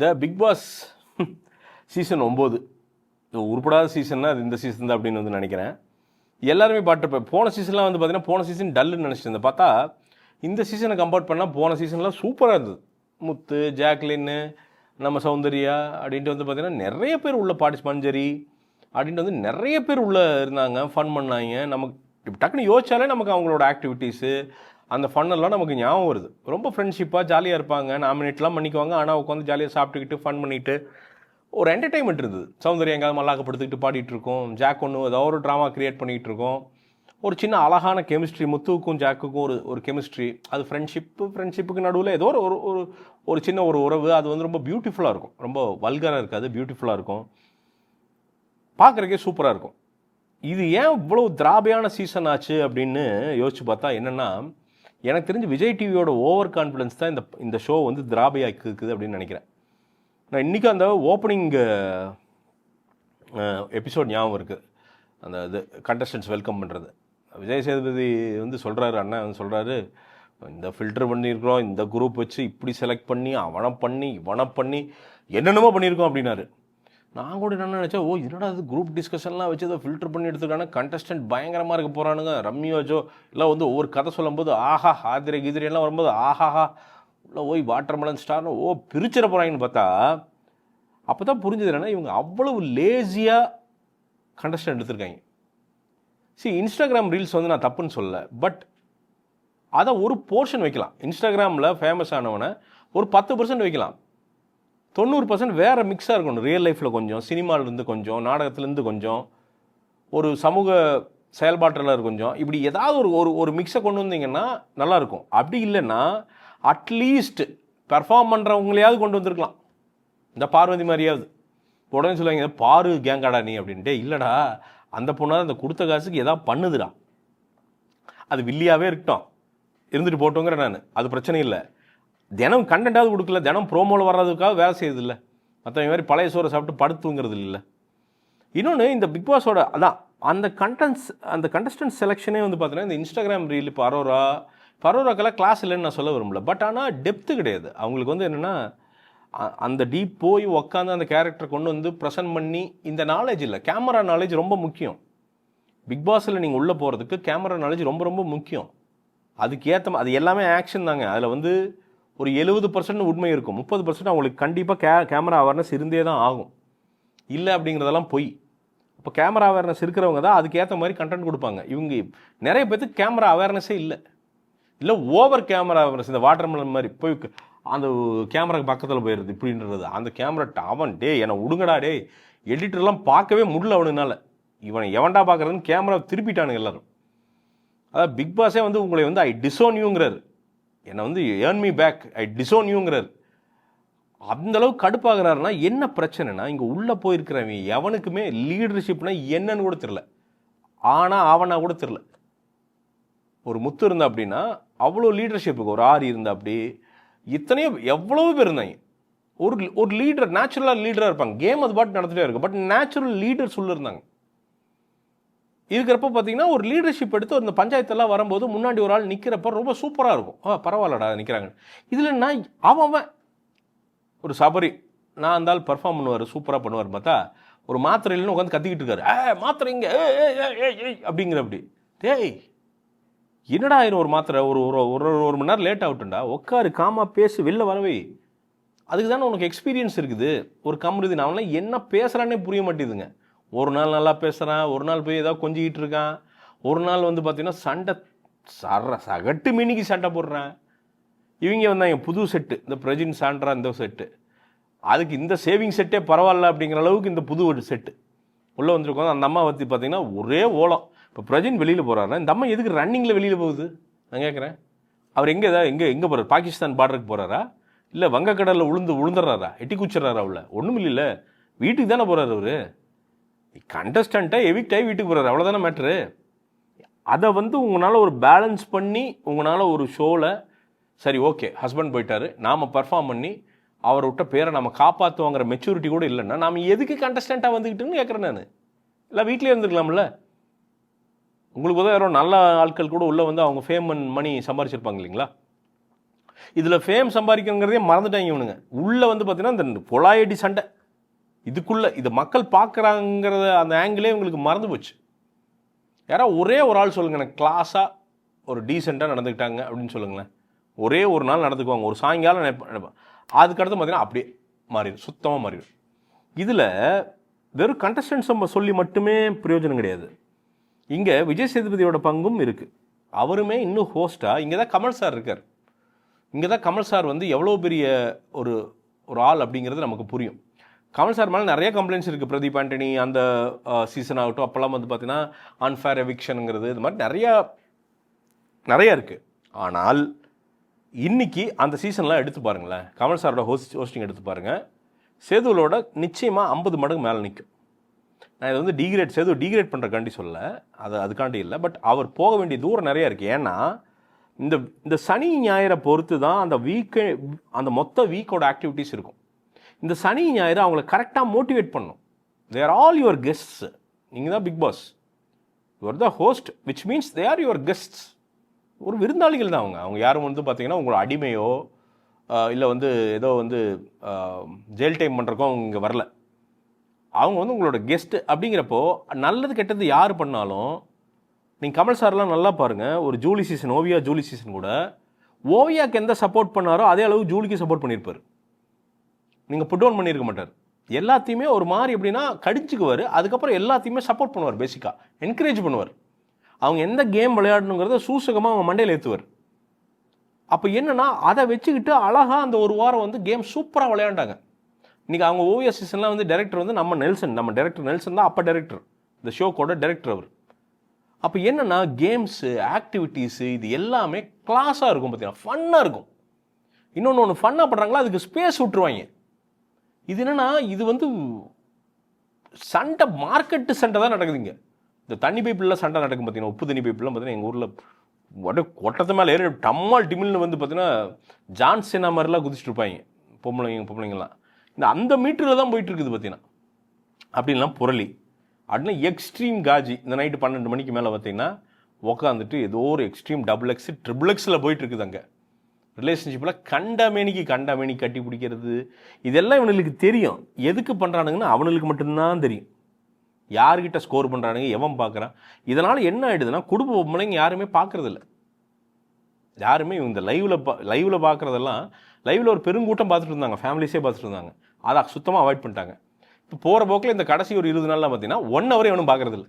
The big Boss season ஒம்பது. உருப்படாத சீசன்னா அது இந்த சீசன் தான் அப்படின்னு வந்து நினைக்கிறேன். எல்லாருமே பாட்டுருப்பேன் போன சீசன்லாம் வந்து பார்த்தீங்கன்னா போன சீசன் டல்லுன்னு நினச்சிட்டு இருந்தேன். பார்த்தா இந்த சீசனை கம்பேர் பண்ணால் போன சீசன்லாம் சூப்பராக இருந்தது. முத்து ஜாக்லின்னு நம்ம சௌந்தர்யா அப்படின்ட்டு வந்து பார்த்திங்கன்னா நிறைய பேர் உள்ள பாடிச்சு மஞ்சரி அப்படின்ட்டு வந்து நிறைய பேர் உள்ளே இருந்தாங்க. ஃபன் பண்ணாங்க. நமக்கு டக்குன்னு யோசிச்சாலே நமக்கு அவங்களோட ஆக்டிவிட்டீஸு அந்த ஃபன்னெல்லாம் நமக்கு ஞாபகம் வருது. ரொம்ப ஃப்ரெண்ட்ஷிப்பாக ஜாலியாக இருப்பாங்க நாமினேட்லாம் பண்ணிக்குவாங்க ஆனால் உட்காந்து ஜாலியாக சாப்பிட்டுக்கிட்டு ஃபன் பண்ணிவிட்டு ஒரு என்டர்டைன்மெண்ட் இருந்தது. சௌந்தர்யம் எங்கேயாவது மல்லாக்கப்படுத்திக்கிட்டு பாடிட்டு இருக்கோம் ஜாக் ஒன்று ஏதாவது ஒரு ட்ராமா க்ரியேட் பண்ணிகிட்டு இருக்கோம். ஒரு சின்ன அழகான கெமிஸ்ட்ரி முத்துவுக்கும் ஜாக்குக்கும் ஒரு ஒரு கெமிஸ்ட்ரி அது ஃப்ரெண்ட்ஷிப்பு ஃப்ரெண்ட்ஷிப்புக்கு நடுவில் ஏதோ ஒரு ஒரு ஒரு சின்ன ஒரு உறவு. அது வந்து ரொம்ப பியூட்டிஃபுல்லாக இருக்கும். ரொம்ப வல்கராக இருக்காது பியூட்டிஃபுல்லாக இருக்கும். பார்க்குறக்கே சூப்பராக இருக்கும். இது ஏன் இவ்வளோ திராபையான சீசன் ஆச்சு அப்படின்னு யோசிச்சு பார்த்தா என்னென்னா எனக்கு தெரிஞ்சு விஜய் டிவியோட ஓவர் கான்ஃபிடன்ஸ் தான் இந்த இந்த ஷோ வந்து திராபையாக்குது அப்படின்னு நினைக்கிறேன். நான் இன்றைக்கி அந்த ஓப்பனிங் எபிசோட் ஞாபகம் இருக்குது அந்த இது கண்டஸ்டன்ஸ் வெல்கம் பண்ணுறது விஜய் சேதுபதி வந்து சொல்கிறாரு அண்ணன் வந்து சொல்கிறாரு இந்த ஃபில்டர் பண்ணியிருக்கிறோம் இந்த குரூப் வச்சு இப்படி செலக்ட் பண்ணி அவனை பண்ணி இவனை பண்ணி என்னென்னமோ பண்ணியிருக்கோம் அப்படின்னாரு. நான் கூட என்ன நினச்சேன் ஓ என்னடா இது குரூப் டிஸ்கஷன்லாம் வச்சு அதை ஃபில்டர் பண்ணி எடுத்துக்கான கண்டஸ்டன்ட் பயங்கரமாக இருக்க போகிறானுங்க ரம்யா ஜோ வந்து ஒவ்வொரு கதை சொல்லும்போது ஆஹா ஆதிரை கிதிரியெல்லாம் எல்லாம் வரும்போது ஆஹாஹா உள்ளே ஓய் வாட்டர் மெலன் ஸ்டார்னு ஓ பிரிச்சிட போகிறாங்கன்னு பார்த்தா அப்போ தான் புரிஞ்சது என்னன்னா இவங்க அவ்வளவு லேசியாக கண்டஸ்டன்ட் எடுத்திருக்காங்க. சரி இன்ஸ்டாகிராம் ரீல்ஸ் வந்து நான் தப்புன்னு சொல்லலை பட் அதை ஒரு போர்ஷன் வைக்கலாம். இன்ஸ்டாகிராமில் ஃபேமஸ் ஆனவனை ஒரு பத்து பர்சன்ட் வைக்கலாம். தொண்ணூறு பர்சன்ட் வேறு மிக்ஸாக இருக்கணும். ரியல் லைஃப்பில் கொஞ்சம் சினிமாவிலேருந்து கொஞ்சம் நாடகத்துலேருந்து கொஞ்சம் ஒரு சமூக செயல்பாட்டில் கொஞ்சம். இப்படி ஏதாவது ஒரு ஒரு ஒரு மிக்ஸை கொண்டு வந்தீங்கன்னா நல்லாயிருக்கும். அப்படி இல்லைன்னா அட்லீஸ்ட் பெர்ஃபார்ம் பண்ணுறவங்களையாவது கொண்டு வந்திருக்கலாம். இந்த பார்வதி மாதிரியாவது. உடனே சொல்லுவாங்க பாரு கேங்காடா நீ அப்படின்ட்டு இல்லைடா. அந்த பொண்ணால் அந்த கொடுத்த காசுக்கு எதாவது பண்ணுதுடா. அது வில்லியாகவே இருக்கட்டும். இருந்துட்டு போட்டோங்கிற நான். அது பிரச்சனை இல்லை. தினம் கண்டென்ட்டாவது கொடுக்கல தினம் ப்ரோமோவில் வர்றதுக்காக வேலை செய்யறதில்ல. மற்றவங்க மாதிரி பழைய சோறை சாப்பிட்டு படுத்துங்கிறது இல்லை இன்னொன்று இந்த பிக் பாஸோட அதான் அந்த கண்டென்ட்ஸ் அந்த கண்டஸ்டன்ட் செலெக்ஷனே வந்து பார்த்தீங்கன்னா இந்த இன்ஸ்டாகிராம் ரீல் இப்போ அரோரா பரோராக்கெல்லாம் கிளாஸ் இல்லைன்னு நான் சொல்ல விரும்பல. பட் ஆனால் டெப்த்து கிடையாது. அவங்களுக்கு வந்து என்னென்னா அந்த டீப் போய் உக்காந்து அந்த கேரக்டரை கொண்டு வந்து ப்ரெசன்ட் பண்ணி இந்த நாலேஜ் இல்லை. கேமரா நாலேஜ் ரொம்ப முக்கியம். பிக் பாஸில் நீங்கள் உள்ளே போகிறதுக்கு கேமரா நாலேஜ் ரொம்ப ரொம்ப முக்கியம். அதுக்கு ஏற்ற அது எல்லாமே ஆக்ஷன் தாங்க. அதில் வந்து ஒரு எழுபது பர்சன்ட் உண்மை இருக்கும். முப்பது பர்சன்ட் அவங்களுக்கு கண்டிப்பாக கே கேமரா அவேர்னஸ் இருந்தே தான் ஆகும். இல்லை அப்படிங்கிறதெல்லாம் பொய். இப்போ கேமரா அவேர்னஸ் இருக்கிறவங்க தான் அதுக்கேற்ற மாதிரி கண்டென்ட் கொடுப்பாங்க. இவங்க நிறைய பேர்த்துக்கு கேமரா அவேர்னஸே இல்லை. இல்லை ஓவர் கேமரா அவேர்னஸ் இந்த வாட்டர் மெலன் மாதிரி போய் அந்த கேமராக்கு பக்கத்தில் போயிடுது இப்படின்றது. அந்த கேமரா அவன் டே என்னை விடுங்கடா டே எடிட்டர்லாம் பார்க்கவே முடியல அவனுனால. இவனை எவன்டா பார்க்குறதுன்னு கேமரா திருப்பிட்டானுங்க எல்லாரும். அதாவது பிக் பாஸே வந்து உங்களை வந்து ஐ டிசோன்யூங்கிறாரு என்னை வந்து earn me back I disown யூங்கிறார் அந்தளவுக்கு கடுப்பாகிறாருன்னா என்ன பிரச்சனைனா இங்கே உள்ளே போயிருக்கிறவன் எவனுக்குமே லீடர்ஷிப்னா என்னன்னு கூட தெரில ஆனா அவனா கூட தெரில ஒரு முத்து இருந்தா அப்படின்னா அவ்வளோ லீடர்ஷிப்புக்கு ஒரு ஆறு இருந்தா அப்படி இத்தனையோ எவ்வளோ பேர் இருந்தாங்க. ஒரு ஒரு லீடர் நேச்சுரலாக லீடராக இருப்பாங்க. கேம் அது பாட்டு நடந்துகிட்டே இருக்கும் பட் நேச்சுரல் லீடர்ஸ் உள்ள இருந்தாங்க. இருக்கிறப்ப பார்த்தீங்கன்னா ஒரு லீடர்ஷிப் எடுத்து அந்த பஞ்சாயத்தெல்லாம் வரும்போது முன்னாடி ஒரு ஆள் நிற்கிறப்ப ரொம்ப சூப்பராக இருக்கும். ஆ பரவாயில்லடா நிற்கிறாங்க இதில் நான் அவன் ஒரு சபரி நான் இருந்தால் பர்ஃபார்ம் பண்ணுவார் சூப்பராக பண்ணுவார் பார்த்தா ஒரு மாத்திரை இல்லைன்னு உட்காந்து கத்திக்கிட்டு இருக்காரு. ஏ மாத்திரை இங்கே ஏய், ஏய், அப்படிங்கிற அப்படி டேய் என்னடா ஆயிரும் ஒரு மாத்திரை? ஒரு ஒரு ஒரு ஒரு மணி நேரம் லேட் ஆகட்டும்டா. உட்காரு காமா பேசு வெளில வரவே அதுக்கு தானே உனக்கு எக்ஸ்பீரியன்ஸ் இருக்குது. ஒரு கம்ருதி நான் என்ன பேசுகிறானே புரிய மாட்டேதுங்க ஒரு நாள் நல்லா பேசுகிறான் ஒரு நாள் போய் ஏதாவது கொஞ்சிக்கிட்டு இருக்கான். ஒரு நாள் வந்து பார்த்தீங்கன்னா சண்டை சர சகட்டு மினிக்கு சண்டை போடுறான். இவங்க வந்தாங்க புது செட்டு இந்த பிரஜின் சாண்ட்ரா இந்த செட்டு அதுக்கு இந்த சேவிங் செட்டே பரவாயில்ல அப்படிங்கிற அளவுக்கு இந்த புது ஒரு செட்டு உள்ளே வந்திருக்கோம் அந்த அம்மா பற்றி பார்த்தீங்கன்னா ஒரே ஓலம். இப்போ பிரஜின் வெளியில் போகிறாருன்னா இந்த அம்மா எதுக்கு ரன்னிங்கில் வெளியில் போகுது? நான் கேட்குறேன் அவர் எங்கே ஏதாவது எங்கே எங்கே போகிறார் பாகிஸ்தான் பார்டருக்கு போகிறாரா இல்லை வங்கக்கடலில் உளுந்து உளுந்துடுறாரா எட்டி குச்சிட்றாரா அவளை? ஒன்றும் இல்லைல்ல வீட்டுக்கு தானே போகிறாரு அவர்? கண்டஸ்டண்ட்டை எவிக்ட் ஆகி வீட்டுக்கு போகிறாரு அவ்வளோதானே மேட்ரு அதை வந்து உங்களால் ஒரு பேலன்ஸ் பண்ணி உங்களால் ஒரு ஷோவில் சரி ஓகே ஹஸ்பண்ட் போயிட்டாரு. நாம் பர்ஃபார்ம் பண்ணி அவரை விட்ட பேரை நம்ம காப்பாற்றுவோங்கிற மெச்சூரிட்டி கூட இல்லைன்னா நாம எதுக்கு கண்டஸ்டண்ட்டாக வந்துக்கிட்டுன்னு கேட்குறேன் நான். இல்லை வீட்டிலே இருந்துருக்கலாம்ல. உங்களுக்கு உதவி யாரோ நல்ல ஆட்கள் கூட உள்ளே வந்து அவங்க ஃபேம் அண்ட் மணி சம்பாரிச்சிருப்பாங்க இல்லைங்களா? இதில் ஃபேம் சம்பாதிக்கணுங்கிறதே மறந்துட்டாங்க இவனுங்க. உள்ளே வந்து பார்த்தீங்கன்னா இந்த பொலாயடி சண்டை. இதுக்குள்ளே இது மக்கள் பார்க்குறாங்கிறத அந்த ஆங்கிளே உங்களுக்கு மறந்து போச்சு. யாராவது ஒரே ஒரு ஆள் சொல்லுங்கள் எனக்கு கிளாஸாக ஒரு டீசெண்டாக நடந்துக்கிட்டாங்க அப்படின்னு சொல்லுங்களேன். ஒரே ஒரு நாள் நடந்துக்குவாங்க. ஒரு சாயங்காலம் நினைப்ப- நினைப்பேன் அதுக்கடுத்து பார்த்தீங்கன்னா அப்படியே மாறிடும் சுத்தமாக மாறிடும் இதில் வெறும் கண்டஸ்டன்ஸ் நம்ம சொல்லி மட்டுமே பிரயோஜனம் கிடையாது. இங்கே விஜய் சேதுபதியோட பங்கும் இருக்குது அவருமே இன்னும் ஹோஸ்ட்டாக இங்கே தான் கமல் சார் இருக்கார். இங்கே தான் கமல் சார் வந்து எவ்வளோ பெரிய ஒரு ஒரு ஆள் அப்படிங்கிறது நமக்கு புரியும். கமல் சார் மேலே நிறைய கம்ப்ளைண்ட்ஸ் இருக்குது பிரதீப் ஆண்டனி அந்த சீசன் ஆகட்டும். அப்போல்லாம் வந்து பார்த்தீங்கன்னா அன்ஃபேர் எவிக்ஷனுங்கிறது இது மாதிரி நிறையா நிறையா இருக்குது ஆனால் இன்றைக்கி அந்த சீசன்லாம் எடுத்து பாருங்களேன். கமல் சாரோட ஹோஸ்ட் ஹோஸ்டிங் எடுத்து பாருங்கள் சேதுவோட நிச்சயமாக ஐம்பது மடங்கு மேலே நிற்கும் நான் இதை வந்து டிகிரேட் சேது டிகிரேட் பண்ணுறக்காண்டி சொல்ல அது அதுக்காண்டி இல்லை. பட் அவர் போக வேண்டிய தூரம் நிறையா இருக்குது ஏன்னா இந்த இந்த சனி ஞாயிறை பொறுத்து தான் அந்த வீக்கே அந்த மொத்த வீக்கோட ஆக்டிவிட்டீஸ் இருக்கும். இந்த சனி ஞாயிறு அவங்கள கரெக்டாக மோட்டிவேட் பண்ணும். தேர் ஆல் யுவர் கெஸ்ட்ஸ் நீங்கள் தான் Bigg Boss your the host which means they are your guests ஒரு விருந்தாளிகள் தான் அவங்க. அவங்க யாரும் வந்து பார்த்தீங்கன்னா உங்களோட அடிமையோ இல்லை வந்து ஏதோ வந்து ஜெயில் டைம் பண்ணுறக்கோ அவங்க இங்கே வரல. அவங்க வந்து உங்களோட கெஸ்ட்டு அப்படிங்கிறப்போ நல்லது கெட்டது யார் பண்ணாலும் நீங்கள் கமல் சார்லாம் நல்லா பாருங்கள் ஒரு Julie season Oviya Julie season கூட ஓவியாவுக்கு எந்த சப்போர்ட் பண்ணாரோ அதே அளவு ஜூலிக்கு சப்போர்ட் பண்ணியிருப்பார். நீங்கள் புட் டவுன் பண்ணியிருக்க மாட்டார். எல்லாத்தையுமே ஒரு மாதிரி எப்படின்னா கடிச்சுக்குவார் அதுக்கப்புறம் எல்லாத்தையுமே சப்போர்ட் பண்ணுவார் பேசிக்காக என்கரேஜ் பண்ணுவார். அவங்க எந்த கேம் விளையாடணுங்கிறத சூசகமாக அவங்க மண்டையில் ஏற்றுவார் அப்போ என்னன்னா அதை வச்சுக்கிட்டு அழகாக அந்த ஒரு வாரம் வந்து கேம் சூப்பராக விளையாண்டாங்க. இன்றைக்கி அவங்க ஓவிய சீசன்லாம் வந்து டைரக்டர் வந்து நம்ம நெல்சன். நம்ம டைரக்டர் நெல்சன் தான் அப்போ டைரக்டர் இந்த ஷோக்கோட டைரக்டர் அவர். அப்போ என்னென்னா கேம்ஸு ஆக்டிவிட்டீஸு இது எல்லாமே கிளாஸாக இருக்கும் பார்த்தீங்கன்னா ஃபன்னாக இருக்கும். இன்னொன்று ஒன்று ஃபன்னாக பண்ணுறாங்களா அதுக்கு ஸ்பேஸ் விட்டுருவாங்க. இது என்னென்னா இது வந்து சண்டை மார்க்கெட்டு சண்டை தான் நடக்குதுங்க. இந்த தண்ணி பைப்பிலாம் சண்டை நடக்கும் பார்த்தீங்கன்னா உப்பு தண்ணி பைப்பில் பார்த்தீங்கன்னா எங்கள் ஊரில் உடனே கொட்டத்து மேலே ஏறி டம்மால் டிமில்னு வந்து பார்த்தீங்கன்னா ஜான்சேனா மாதிரிலாம் குதிச்சுட்டு இருப்பாங்க. பொம்பளைங்க பொம்பளைங்கலாம் இந்த அந்த மீட்டரில் தான் போயிட்டு இருக்குது பார்த்தீங்கன்னா அப்படின்லாம் புரளி. அப்படின்னா எக்ஸ்ட்ரீம் காஜி. இந்த நைட்டு பன்னெண்டு மணிக்கு மேலே பார்த்தீங்கன்னா உக்காந்துட்டு ஏதோ ஒரு எக்ஸ்ட்ரீம் டபுள் எக்ஸ் ட்ரிபிள் எக்ஸில் போயிட்டுருக்குது அங்கே ரிலேஷன்ஷிப்பில் கண்டமேனிக்கு கண்டமேனி கட்டி பிடிக்கிறது. இதெல்லாம் இவனுக்கு தெரியும். எதுக்கு பண்ணுறானுங்கன்னா அவனுக்கு மட்டும்தான் தெரியும். யார்கிட்ட ஸ்கோர் பண்ணுறானுங்க எவன் பார்க்குறான் இதனால் என்ன ஆகிடுதுன்னா குடும்ப பொம்பளைங்க யாருமே பார்க்குறதில்ல யாருமே இவங்க இந்த லைவில் பா லைவில் பார்க்குறதெல்லாம் லைவில் ஒரு பெருங்கூட்டம் பார்த்துட்டு இருந்தாங்க. ஃபேமிலிஸே பார்த்துட்டு இருந்தாங்க. அதை சுத்தமாக அவாய்ட் பண்ணிட்டாங்க. இப்போ போகிற போக்கில் இந்த கடைசி ஒரு இருபது நாள்லாம் பார்த்தீங்கன்னா ஒன் ஹவர் எவனும் பார்க்குறதில்ல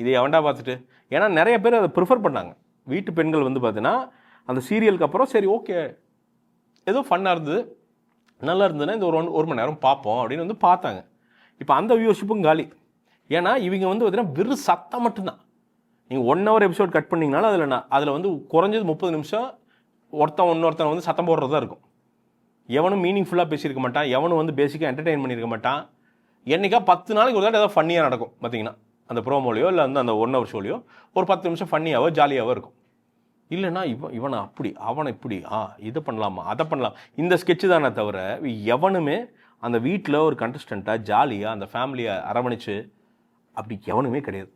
இதை எவன்டா பார்த்துட்டு. ஏன்னா நிறைய பேர் அதை ப்ரிஃபர் பண்ணாங்க. வீட்டு பெண்கள் வந்து பார்த்தீங்கன்னா அந்த சீரியலுக்கு அப்புறம் சரி ஓகே ஏதோ ஃபன்னாக இருந்தது. நல்லா இருந்ததுன்னா இந்த ஒரு ஒன் ஒரு மணி நேரம் பார்ப்போம் அப்படின்னு வந்து பார்த்தாங்க. இப்போ அந்த வியூவர்ஷிப்பும் காலி. ஏன்னா இவங்க வந்து பார்த்தீங்கன்னா வெறும் சத்தம் மட்டும்தான். நீங்கள் ஒன் ஹவர் எபிசோட் கட் பண்ணிங்கனாலும் அதில் நான் அதில் வந்து குறைஞ்சது முப்பது நிமிஷம் ஒருத்தன் இன்னொருத்தன் வந்து சத்தம் போடுறதா இருக்கும். எவனும் மீனிங்ஃபுல்லாக பேசியிருக்க மாட்டான். எவனும் வந்து பேசிக்காக என்டர்டெயின் பண்ணியிருக்க மாட்டான். என்றைக்கா பத்து நாளைக்கு ஒரு தாட்டி ஏதாவது ஃபன்னியாக நடக்கும் பார்த்தீங்கன்னா அந்த ப்ரோமோலையோ இல்லை வந்து அந்த ஒன் ஹவர் ஷோலையோ ஒரு பத்து நிமிஷம் ஃபன்னியாகவோ ஜாலியாகவோ இருக்கும். இல்லைன்னா இவன் இவனை அப்படி அவனை இப்படி ஆ இதை பண்ணலாமா அதை பண்ணலாம். இந்த ஸ்கெட்சு தானே தவிர எவனுமே அந்த வீட்டில் ஒரு கண்டஸ்டண்ட்டாக ஜாலியாக அந்த ஃபேமிலியை அரவணைச்சு அப்படி எவனுமே கிடையாது.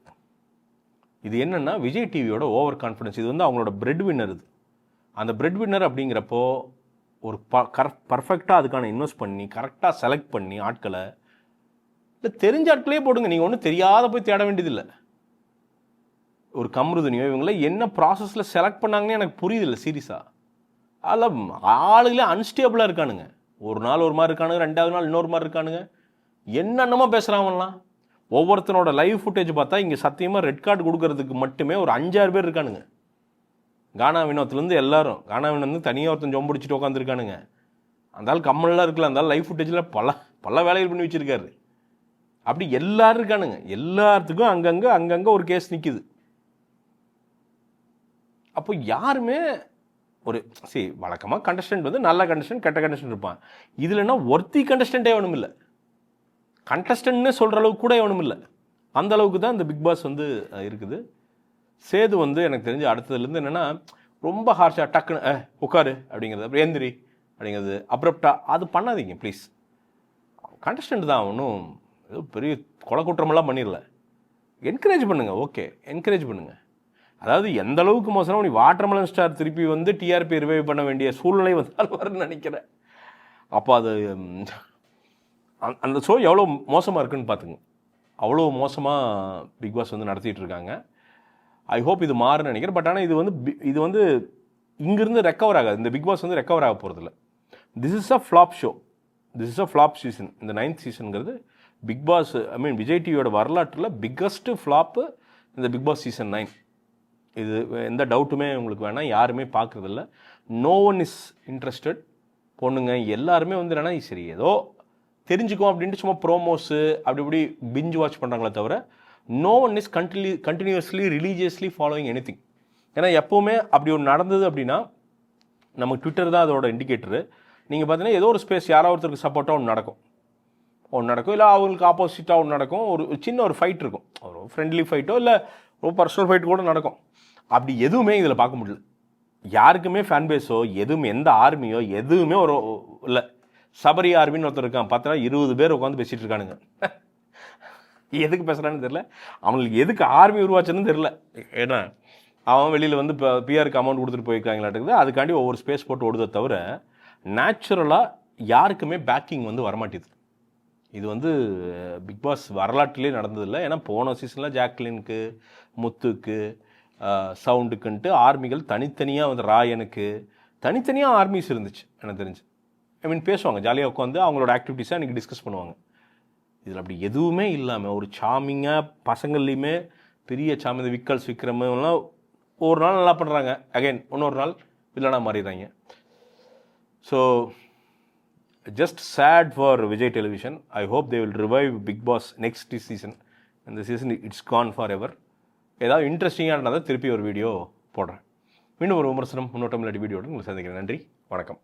இது என்னென்னா விஜய் டிவியோட ஓவர் கான்ஃபிடன்ஸ் இது வந்து அவங்களோட பிரெட் வின்னர் இது. அந்த பிரெட் வின்னர் அப்படிங்கிறப்போ ஒரு ப கரெக்ட் பர்ஃபெக்டாக அதுக்கான இன்வெஸ்ட் பண்ணி கரெக்டாக செலக்ட் பண்ணி ஆட்களை இல்லை தெரிஞ்ச ஆட்களே போடுங்க. நீங்கள் ஒன்றும் தெரியாத போய் தேட வேண்டியதில்லை. ஒரு கம்ருதனியோ இவங்கள என்ன ப்ராசஸில் செலக்ட் பண்ணாங்கன்னு எனக்கு புரியுதில்ல சீரியஸாக அதில் ஆளுகளே அன்ஸ்டேபிளாக இருக்கானுங்க. ஒரு நாள் ஒரு மாதிரி இருக்கானுங்க ரெண்டாவது நாள் இன்னொரு மாதிரி இருக்கானுங்க. என்னென்னமோ பேசுகிறாங்கலாம் ஒவ்வொருத்தனோட லைவ் ஃபுட்டேஜ் பார்த்தா இங்கே சத்தியமாக ரெட் கார்டு கொடுக்கறதுக்கு மட்டுமே ஒரு அஞ்சாறு பேர் இருக்கானுங்க. கானா வினோத்துலேருந்து எல்லாரும். கானா வினோத் தனியாக ஒருத்தன் ஜொம்பிடிச்சிட்டு உட்காந்துருக்கானுங்க அந்தாலும் ஆள் கம்மல்லாம் இருக்குல்ல அந்த லைவ் ஃபுட்டேஜில் பல பல வேலைகள் பண்ணி வச்சுருக்காரு. அப்படி எல்லாரும் இருக்கானுங்க. எல்லாத்துக்கும் அங்கங்கே அங்கங்கே ஒரு கேஸ் நிற்கிது அப்போ யாருமே ஒரு சரி வழக்கமாக கண்டஸ்டன்ட் வந்து நல்ல கண்டஸ்டன்ட் கெட்ட கண்டஸ்டன்ட் இருப்பான். இதுலன்னா ஒர்த்தி கண்டஸ்டன்ட்டே ஒன்றும் இல்லை கண்டஸ்டன்ட்னு சொல்கிற அளவுக்கு கூட ஒன்றும் இல்லை அந்த அளவுக்கு தான் இந்த பிக் பாஸ் வந்து இருக்குது. சேது வந்து எனக்கு தெரிஞ்சு அடுத்ததுலேருந்து என்னென்னா ரொம்ப ஹார்ஷாக டக்குன்னு உட்காரு அப்படிங்கிறது. அப்புறம் எந்திரி அப்படிங்கிறது. அப்ரப்டா அது பண்ணாதீங்க ப்ளீஸ் கண்டஸ்டன்ட் தான் ஒன்றும் ஏதோ பெரிய கொலை குற்றமெல்லாம் பண்ணிடல. என்கரேஜ் பண்ணுங்கள் ஓகே என்கரேஜ் பண்ணுங்கள் அதாவது எந்த அளவுக்கு மோசம் நீ வாட்டர்மலன் ஸ்டார் திருப்பி வந்து டிஆர்பி ரிவைவ் பண்ண வேண்டிய சூழ்நிலை வந்தால் வரும்னு நினைக்கிறேன். அப்போ அது அந்த- ஷோ எவ்வளோ மோசமாக இருக்குன்னு பார்த்துங்க அவ்வளோ மோசமாக பிக் பாஸ் வந்து நடத்திட்டு இருக்காங்க. ஐ ஹோப் இது மாறுன்னு நினைக்கிறேன். பட் ஆனால் இது வந்து பி- இது வந்து இங்கேருந்து ரெக்கவர் ஆகாது. இந்த பிக் பாஸ் வந்து ரெக்கவர் ஆக போகிறதில்ல this is a flop show this is a flop season இந்த ninth சீசனுங்கிறது Bigg Boss I mean Vijay டிவியோட வரலாற்றில் பிக்கஸ்ட்டு ஃப்ளாப்பு இந்த பிக் பாஸ் சீசன் நைன் இது எந்த டவுட்டுமே உங்களுக்கு வேணாம் யாருமே பார்க்குறதில்ல. நோ ஒன் இஸ் இன்ட்ரெஸ்டட் பொண்ணுங்க எல்லாருமே வந்து என்னென்னா சரி ஏதோ தெரிஞ்சுக்கும் அப்படின்ட்டு சும்மா ப்ரோமோஸு அப்படி இப்படி பிஞ்சு வாட்ச் பண்ணுறாங்களே தவிர no one is continue continuously religiously following any thing ஏன்னா எப்போவுமே அப்படி ஒன்று நடந்தது அப்படின்னா நமக்கு ட்விட்டர் தான் அதோட இண்டிகேட்டரு நீங்கள் பார்த்தீங்கன்னா ஏதோ ஒரு ஸ்பேஸ் யாரோ ஒருத்தருக்கு சப்போர்ட்டாக ஒன்று நடக்கும். ஒன்று நடக்கும். இல்லை அவங்களுக்கு ஆப்போசிட்டாக ஒன்று நடக்கும். ஒரு சின்ன ஒரு ஃபைட் இருக்கும். ஒரு ஃப்ரெண்ட்லி ஃபைட்டோ இல்லை ஒரு பர்சனல் ஃபைட் கூட நடக்கும். அப்படி எதுவுமே இதில் பார்க்க முடியல. யாருக்குமே ஃபேன் பேஸோ எதுவுமே எந்த ஆர்மியோ எதுவுமே ஒரு இல்லை. சபரி ஆர்மின்னு ஒருத்தர் இருக்கான். பார்த்தா இருபது பேர் உட்காந்து பேசிகிட்டு இருக்கானுங்க. எதுக்கு பேசுகிறான்னு தெரில அவங்களுக்கு எதுக்கு ஆர்மி உருவாச்சுன்னு தெரில ஏன்னா அவன் வெளியில் வந்து இப்போ பிஆருக்கு அமௌண்ட் கொடுத்துட்டு போயிருக்காங்களாட்டுக்குது. அதுக்காண்டி ஒவ்வொரு ஸ்பேஸ் போட்டு ஓடுதை தவிர நேச்சுரலாக யாருக்குமே பேக்கிங் வந்து வரமாட்டேது இது வந்து பிக் பாஸ் வரலாற்றிலே நடந்ததில்லை. ஏன்னா போன சீசனில் ஜாக்லினுக்கு முத்துக்கு சவுண்டுக்குன்ட்டு ஆர்மிகள் தனித்தனியாக வந்து ராயனுக்கு தனித்தனியாக ஆர்மிஸ் இருந்துச்சு எனக்கு தெரிஞ்சு. ஐ மீன் பேசுவாங்க ஜாலியாக உட்காந்து அவங்களோட ஆக்டிவிட்டீஸை அன்றைக்கி டிஸ்கஸ் பண்ணுவாங்க. இதில் அப்படி எதுவுமே இல்லாமல் ஒரு சாமிங்காக பசங்கள்லேயுமே பெரிய சாமி இந்த விக்கல்ஸ் விக்ரம் ஒரு நாள் நல்லா பண்ணுறாங்க அகைன் இன்னொரு நாள் வில்லனாக மாறிடுறாங்க. So just sad for Vijay television I hope they will revive Bigg Boss next season இந்த season it's gone forever ஏதாவது இன்ட்ரெஸ்டிங்காக இருந்தால் திருப்பி ஒரு வீடியோ போடுறேன். மீண்டும் ஒரு விமர்சனம் முன்னோட்டம் இல்லாட்டி வீடியோட உங்களை சந்திக்கிறேன். நன்றி வணக்கம்.